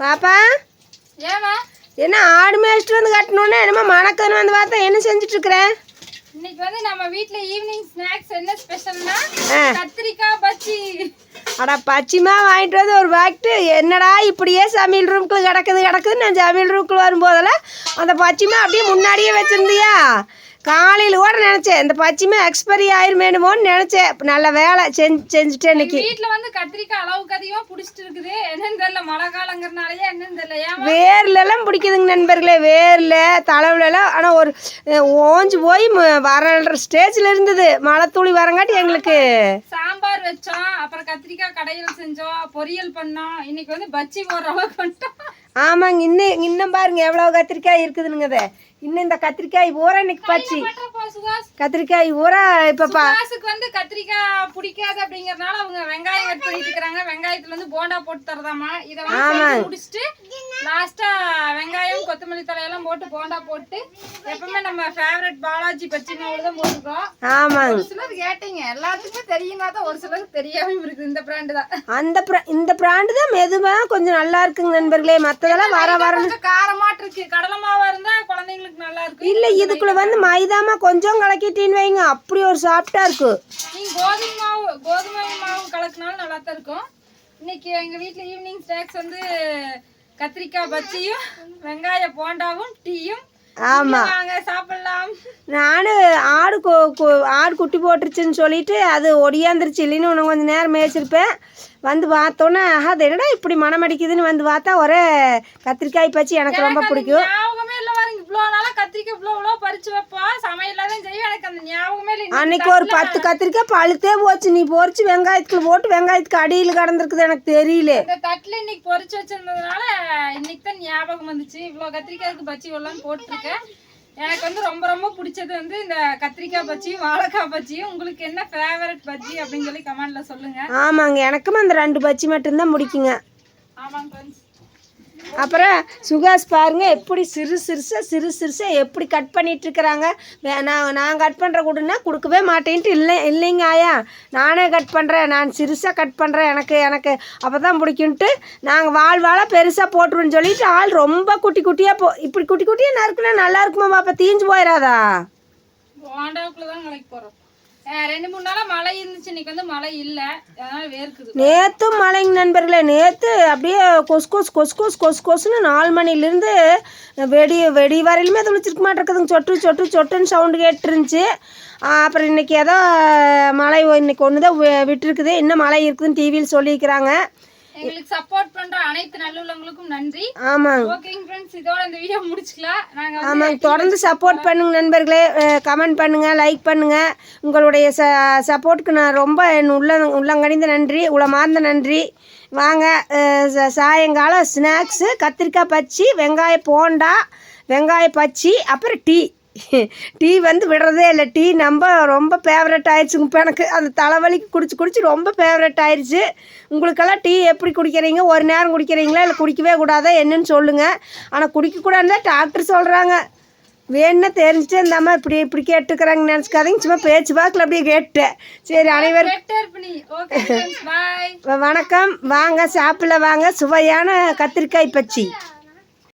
பாப்பா? ஏமா என்ன ஆடு மேய்ச்சிட்டு வந்து கட்டணுன்னு என்னமோ மணக்கன்னு வந்து பார்த்தா என்ன செஞ்சுட்டு இருக்கிற இன்னைக்கு வந்து நம்ம வீட்ல ஈவினிங் ஸ்நாக்ஸ் என்ன ஸ்பெஷல்னா. கத்திரிக்காய் பச்சி அட பச்சிமா வாங்கிட்டு வந்து ஒரு பாக்கெட்டு என்னடா இப்படியே சமையல் ரூம்குள்ள கிடக்குது கிடக்குது நான் சமையல் ரூம்குள்ள வரும்போதெல்லாம் அந்த பச்சிமா அப்படியே முன்னாடியே வச்சிருந்தியா? காலையில் கூட நினச்சேன் இந்த பச்சிமா எக்ஸ்பைரி ஆயிருமேனுமோன்னு நினச்சேன். நல்ல வேலை செஞ்சு செஞ்சுட்டேன் இன்னைக்கு. வீட்ல வந்து கத்திரிக்காய் அளவுக்கு அதிகமா புடிச்சிட்டு இருக்குது. என்னன்னு தெரியல மழை காலங்கிறனாலயே என்னன்னு தெரியல. ஏமா வேர்லெல்லாம் பிடிக்குதுங்க நண்பர்களே வேரில் தலைவிலலாம். ஆனால் ஒரு அஹ், ஓஞ்சு போய் வர ஸ்டேஜில் இருந்தது. மழை துளி வரங்காட்டி எங்களுக்கு. சாம்பார் வச்சோம். அப்புறம் கத்திரிக்காய் கடையில் செஞ்சோம். பொரியல் பண்ணோம். இன்னைக்கு வந்து பச்சி போடுற அளவுக்கு வந்துட்டோம். ஆமாங்க இன்னும் இன்னும் பாருங்க எவ்வளோ கத்திரிக்காய் இருக்குதுனுங்க அது இன்னும் இந்த கத்திரிக்காய் பூரா இன்னைக்கு பச்சி கத்திரிக்காய் பூரா இப்போ பா சுகாஸுக்கு வந்து கத்திரிக்காய் பிடிக்காது அப்படிங்கறதுனால அவங்க வெங்காயம் கட் பண்ணிட்டு இருக்காங்க வெங்காயத்துல இருந்து போண்டா போட்டு தரதாமா இத வந்து செஞ்சு முடிச்சிட்டு லாஸ்டா வெங்காயம் கொத்தமல்லி தலையெல்லாம் போட்டு போண்டா போட்டு எப்பவுமே நம்ம ஃபேவரட் பாலாஜி பச்சி மாவு தான் போட்டுருக்கோம். ஆமாங்க ஒரு சிலர் கேட்டீங்க. எல்லாத்துக்குமே தெரியுமா தான் ஒரு சிலருக்கு தெரியாம இருக்குது இந்த பிராண்டு தான். அந்த இந்த பிராண்டு தான் மெதுவாக கொஞ்சம் நல்லா இருக்குங்க நண்பர்களே. மற்றதெல்லாம் வர வர காரமாட்டு இருக்கு. இல்லை இதுக்குள்ள வந்து மைதாமா கொஞ்சம் கலக்கிட்டீன்னு வைங்க. அப்படி ஒரு சாஃப்டா இருக்கும் நீங்க கோதுமை மாவு கோதுமை மாவு கலக்குனாலும் நல்லா தான் இருக்கும். இன்னைக்கு எங்க வீட்ல ஈவினிங் ஸ்நாக்ஸ் வந்து கத்திரிக்காய் பச்சியும் வெங்காய போண்டாவும் டீயும். ஆமா. சாப்பிடலாம். நான் ஆடு ஆடு குட்டி போட்டுருச்சுன்னு சொல்லிட்டு அது ஒடியாந்துருச்சு. இல்லைன்னு இன்னும் கொஞ்சம் நேரம் மேய்ச்சிருப்பேன். வந்து பார்த்தோன்னே ஆஹா அது என்னடா இப்படி மனம் அடிக்குதுன்னு வந்து பார்த்தா ஒரே கத்திரிக்காய் பச்சி எனக்கு ரொம்ப பிடிக்கும். ஞாபகமே இல்ல பாருங்க இவ்வளவு நாளா கத்திரிக்காய் இவ்வளவு இவ்வளவு பறிச்சு வைப்போம் சமையல தான் செய்யும் எனக்கு அந்த ஞாபகமே இல்லை. அன்னைக்கு ஒரு பத்து கத்திரிக்காய் பழுத்தே போச்சு. நீ பொறிச்சு வெங்காயத்துக்குள்ள போட்டு வெங்காயத்துக்கு அடியில் கடந்திருக்குது எனக்கு தெரியல. இந்த தட்டுல இன்னைக்கு பொரிச்சு வச்சிருந்ததுனால இன்னைக்கு தான் ஞாபகம் வந்துச்சு. இவ்வளவு கத்திரிக்காய்க்கு பச்சி எல்லாம் போட்டிருக்கேன். எனக்கு வந்து ரொம்ப ரொம்ப பிடிச்சது வந்து இந்த கத்திரிக்காய் பச்சியும் வாழைக்காய் பச்சியும் உங்களுக்கு என்ன ஃபேவரட் பஜ்ஜி அப்படின்னு சொல்லி கமெண்ட்ல சொல்லுங்க. ஆமாங்க எனக்கும் அந்த ரெண்டு பச்சி மட்டும்தான் பிடிக்குங்க. ஆமாங்க அப்புறம் சுகாஸ் பாருங்க எப்படி சிறு சிறுசாக சிறு சிறுசாக எப்படி கட் பண்ணிகிட்ருக்குறாங்க வே- நான் நான் கட் பண்ணுற கொடுன்னா கொடுக்கவே மாட்டேன்ட்டு இல்லை இல்லைங்க ஆயா. நானே கட் பண்ணுறேன் நான் சிறுசாக கட் பண்ணுறேன் எனக்கு எனக்கு அப்போ தான் பிடிக்குன்ட்டு நாங்கள் வாழ் வாழ பெருசாக போட்டுருன்னு சொல்லிட்டு ஆள் ரொம்ப குட்டி குட்டியாக போ இப்படி குட்டி குட்டியாக நறுக்குனா நல்லா இருக்குமா பாப்பா? தீஞ்சு போயிடாதா போண்டாவுக்குள்ள தான் ரெண்டு மூணு நாளாக மழை இருந்துச்சு. இன்னைக்கு வந்து மழை இல்லை. அதனால வேர்க்குது. நேற்றும் மழைங்க நண்பர்களே. நேற்று அப்படியே கொசு கொசு கொஸ் கொசு கொசு கொசுன்னு நாலு மணிலேருந்து வெடி வெடி வரையிலுமே துளிச்சிருக்க மாட்டேங்குதுங்க சொட்டு சொட்டு சொட்டுன்னு சவுண்டு கேட்டுருந்துச்சு. அப்புறம் இன்னைக்கு ஏதோ மழை இன்னைக்கு ஒன்று தான் வி- விட்டுருக்குது. இன்னும் மழை இருக்குதுன்னு டிவியில் சொல்லியிருக்கிறாங்க. எங்களுக்கு சப்போர்ட் பண்ற அனைத்து நல்லுள்ளவங்களுக்கும் நன்றி. ஆமாங்க ஓகேங்க ஃப்ரெண்ட்ஸ் இதோட இந்த வீடியோ முடிச்சுக்கலாம். நாங்க ஆமாங்க தொடர்ந்து சப்போர்ட் பண்ணுங்க நண்பர்களே. கமெண்ட் பண்ணுங்க லைக் பண்ணுங்க. உங்களுடைய ச சப்போர்ட்டுக்கு நான் ரொம்ப என் உள்ள உள்ளங்கணிந்த நன்றி உளமார்ந்த நன்றி. வாங்க சாயங்காலம் ஸ்நாக்ஸு கத்திரிக்காய் பச்சி வெங்காய போண்டா வெங்காய பச்சி அப்புறம் டீ. டீ வந்து விடுறதே இல்லை. டீ நம்ம ரொம்ப ஃபேவரட் ஆயிடுச்சுங்க. இப்போ எனக்கு அந்த தலைவலிக்கு குடிச்சு குடிச்சு ரொம்ப ஃபேவரட் ஆயிடுச்சு. உங்களுக்கெல்லாம் டீ எப்படி குடிக்கிறீங்க? ஒரு நேரம் குடிக்கிறீங்களா? இல்லை குடிக்கவே கூடாதா? என்னன்னு சொல்லுங்கள் ஆனால் குடிக்கக்கூடாதுன்னு தான் டாக்டர் சொல்கிறாங்க வேணும்னா தெரிஞ்சுட்டு இந்த அம்மா இப்படி இப்படி கேட்டுக்கிறாங்க நினச்சிக்காதீங்க. சும்மா பேச்சு வாக்கில் அப்படியே கேட்டேன் சரி அனைவரும் வணக்கம். வாங்க சாப்பிடல வாங்க. சுவையான கத்திரிக்காய் பச்சி.